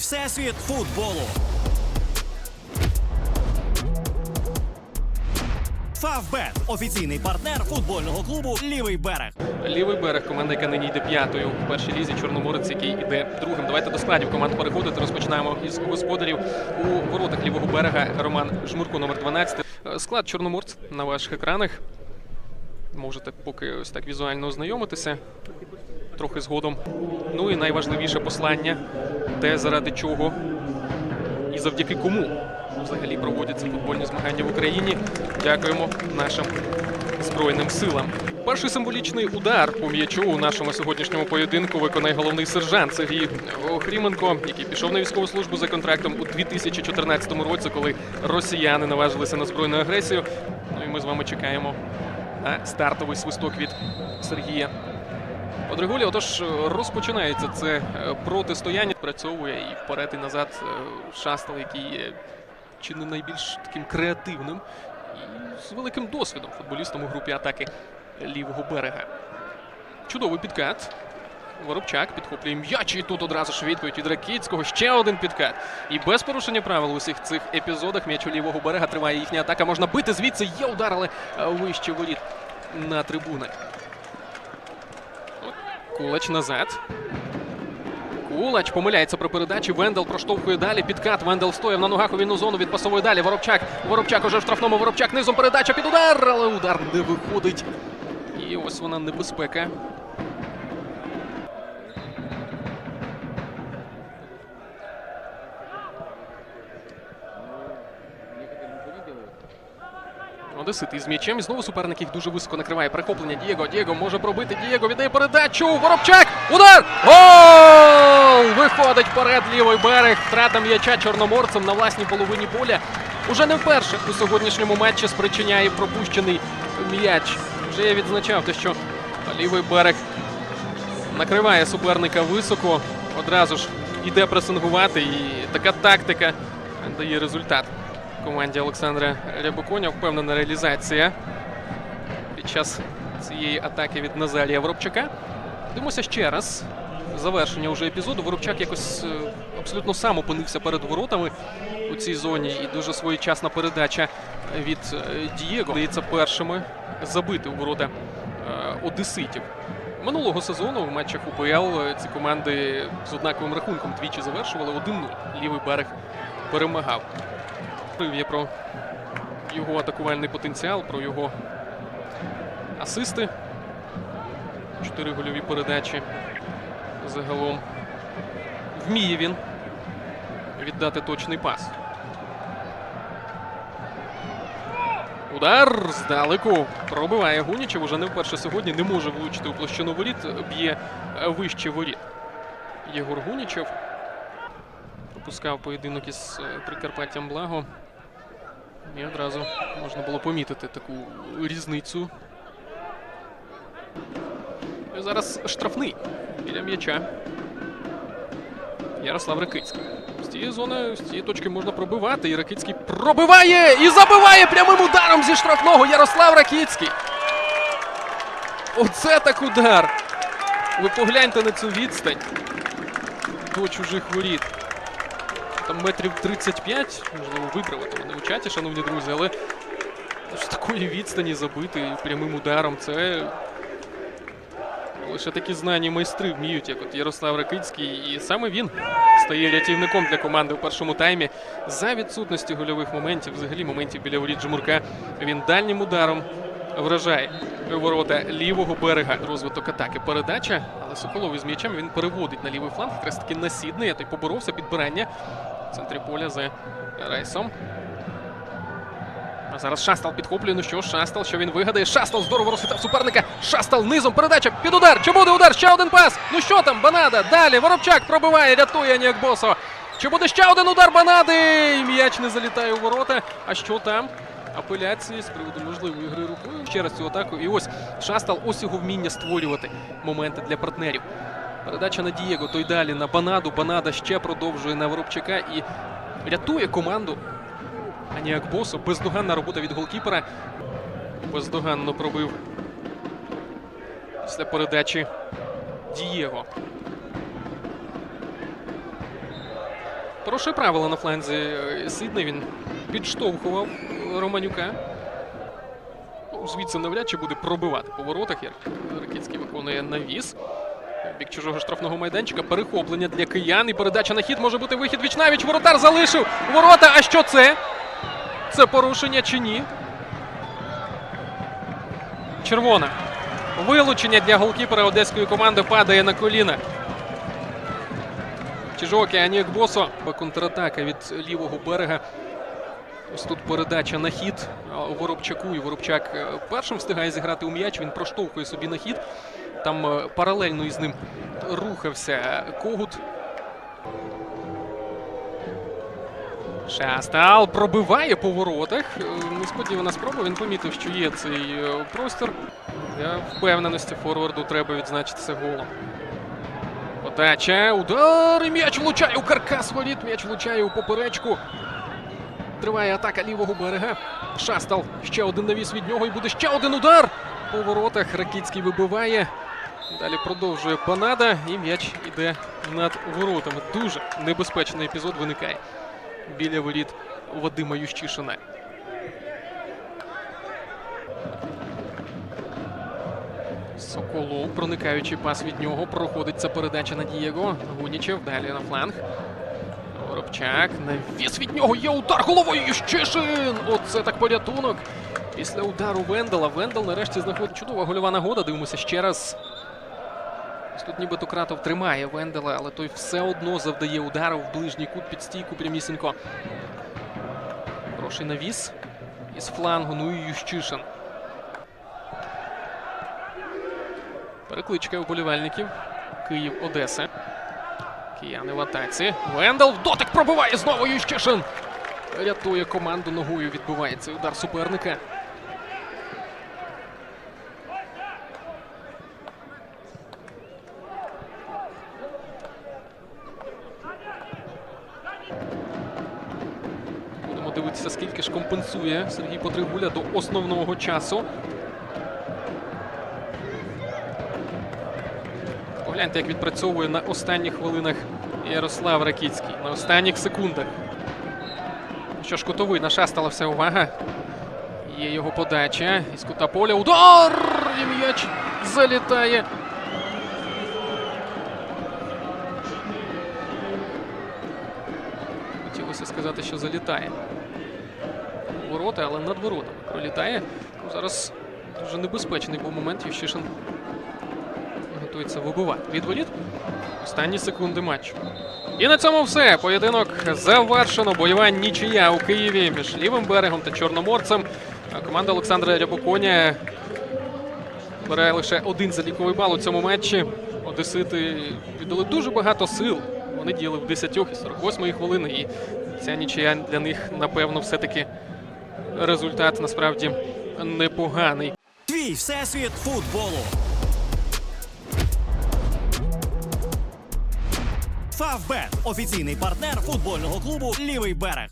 всесвіт футболу. Фавбет офіційний партнер футбольного клубу Лівий берег. Лівий берег команда, яка нині йде п'ятою в першій лізі. Чорноморець, який йде другим. Давайте до складів команд переходити. Розпочинаємо із господарів у воротах лівого берега. Роман Жмурко, номер 12. Е, Склад Чорноморць на ваших екранах. Можете поки ось так візуально ознайомитися. Трохи згодом. Ну і найважливіше послання, те заради чого і завдяки кому взагалі проводяться футбольні змагання в Україні. Дякуємо нашим Збройним силам. Перший символічний удар по м'ячу у нашому сьогоднішньому поєдинку виконає головний сержант Сергій Охріменко, який пішов на військову службу за контрактом у 2014 році, коли росіяни наважилися на збройну агресію. Ну і ми з вами чекаємо на стартовий свисток від Сергія. Одригулі, отож розпочинається це е, протистояння. Працьовує і вперед, і назад е, шастал, який є чи не найбільш таким креативним і з великим досвідом футболістом у групі атаки лівого берега. Чудовий підкат. Воробчак підхоплює м'яч, і тут одразу ж відповідь від Ракіцького. Ще один підкат. І без порушення правил у усіх цих епізодах м'яч у лівого берега триває їхня атака. Можна бити звідси. Є удар, але е, вище воріт на трибуни. Кулач назад. Кулач помиляється при передачі. Вендел проштовхує далі. Підкат. Вендел стояв на ногах у вільну зону. Відпасовує далі. Воробчак. Воробчак уже в штрафному. Воробчак низом передача під удар, але удар не виходить. І ось вона небезпека. Одесит із м'ячем. І знову суперник їх дуже високо накриває. Прихоплення Дієго. Дієго може пробити. Дієго віддає передачу. Воробчак. Удар! Гол! Виходить вперед лівий берег. Втрата м'яча чорноморцем на власній половині поля. Уже не вперше у сьогоднішньому матчі спричиняє пропущений м'яч. Вже я відзначав те, що лівий берег накриває суперника високо. Одразу ж іде пресингувати. І така тактика дає результат команді Олександра Рябоконя. Впевнена реалізація під час цієї атаки від Назарія Воробчака. Дивимося ще раз. Завершення вже епізоду. Воробчак якось е, абсолютно сам опинився перед воротами у цій зоні. І дуже своєчасна передача від е, Дієго. Здається, першими забити у ворота е, одеситів. Минулого сезону в матчах УПЛ ці команди з однаковим рахунком двічі завершували 1-0. Лівий берег перемагав. Я про його атакувальний потенціал, про його асисти. Чотири гольові передачі загалом. Вміє він віддати точний пас. Удар здалеку пробиває Гунічев. Уже не вперше сьогодні не може влучити у площину воріт, б'є е, вище воріт. Єгор Гунічев пропускав поєдинок із е, Прикарпаттям Благо. І одразу можна було помітити таку різницю. І зараз штрафний біля м'яча. Ярослав Ракицький. З цієї зони, з цієї точки можна пробивати. І Ракицький пробиває і забиває прямим ударом зі штрафного Ярослав Ракицький. Оце так удар. Ви погляньте на цю відстань до чужих воріт. Там метрів 35, можливо, виправити мене у чаті, шановні друзі, але з такої відстані забити прямим ударом це лише такі знані майстри вміють, як от Ярослав Ракицький. І саме він стає рятівником для команди у першому таймі. За відсутності гольових моментів, взагалі моментів біля воріт Жмурка, він дальнім ударом вражає ворота лівого берега. Розвиток атаки. Передача, але Соколов із м'ячем він переводить на лівий фланг. Якраз таки насідний, а той поборовся підбирання в центрі поля за рейсом. А зараз Шастал підхоплює. Ну що Шастал, що він вигадає? Шастал здорово розхитав суперника. Шастал низом передача під удар. Чи буде удар? Ще один пас. Ну що там? Банада. Далі Воробчак пробиває, рятує Босо. Чи буде ще один удар Банади? І М'яч не залітає у ворота. А що там? Апеляції з приводу можливої гри рукою. Ще раз цю атаку. І ось Шастал ось його вміння створювати моменти для партнерів. Передача на Дієго, той далі на Банаду. Банада ще продовжує на Воробчака і рятує команду. Аніак Босо. Бездоганна робота від голкіпера. Бездоганно пробив після передачі Дієго. Порушує правила на фланзі е, Він підштовхував Романюка. Ну, Звідси навряд чи буде пробивати по воротах, як Ракицький виконує навіс. Бік чужого штрафного майданчика. Перехоплення для киян. І передача на хід може бути вихід вічнавіч. Воротар залишив ворота. А що це? Це порушення чи ні? Червона. Вилучення для голкіпера одеської команди падає на коліна. Чижокі Анік Босо. Контратака від лівого берега. Ось тут передача на хід Воробчаку. І Воробчак е, першим встигає зіграти у м'яч. Він проштовхує собі на хід. Там е, паралельно із ним рухався Когут. Шастал пробиває по воротах. Е, Несподівана спроба. Він помітив, що є цей е, простір. Для впевненості форварду треба відзначитися голом. Подача, удар, і м'яч влучає у каркас воріт, м'яч влучає у поперечку. Триває атака лівого берега. Шастал, ще один навіс від нього і буде ще один удар. По воротах Ракіцький вибиває. Далі продовжує Панада і м'яч іде над воротами. Дуже небезпечний епізод виникає біля воріт Вадима Ющишина. Соколов, проникаючий пас від нього, проходить ця передача на Дієго. Гунічев далі на фланг. Воробчак. Навіс від нього є удар головою Ющишин! Оце так порятунок. Після удару Вендела. Вендел нарешті знаходить чудова гольова нагода. Дивимося ще раз. Ось Тут нібито Кратов тримає Вендела, але той все одно завдає удару в ближній кут під стійку прямісінько. Хороший навіс із флангу. Ну і Ющишин. Перекличка вболівальників. Київ, Одеса. Кияни в атаці. Вендел в дотик пробиває знову Ющишин. Рятує команду ногою. Відбувається удар суперника. Будемо дивитися, скільки ж компенсує Сергій Потригуля до основного часу. Погляньте, як відпрацьовує на останніх хвилинах Ярослав Ракіцький. На останніх секундах. Що ж, кутовий на шастала вся увага. Є його подача. Із кута поля. Удар! І м'яч залітає. Сказати, що залітає. Ворота, але над воротами пролітає. Ну, Зараз дуже небезпечний був момент. Ющишин готується вибивати. Від воріт. Останні секунди матчу. І на цьому все. Поєдинок завершено. Бойова нічия у Києві між лівим берегом та Чорноморцем. Команда Олександра Рябоконя бере лише один заліковий бал у цьому матчі. Одесити віддали дуже багато сил. Вони діяли в 10 і 48 хвилини. І ця нічия для них, напевно, все-таки результат насправді непоганий. Твій всесвіт футболу. Фавбет офіційний партнер футбольного клубу Лівий берег.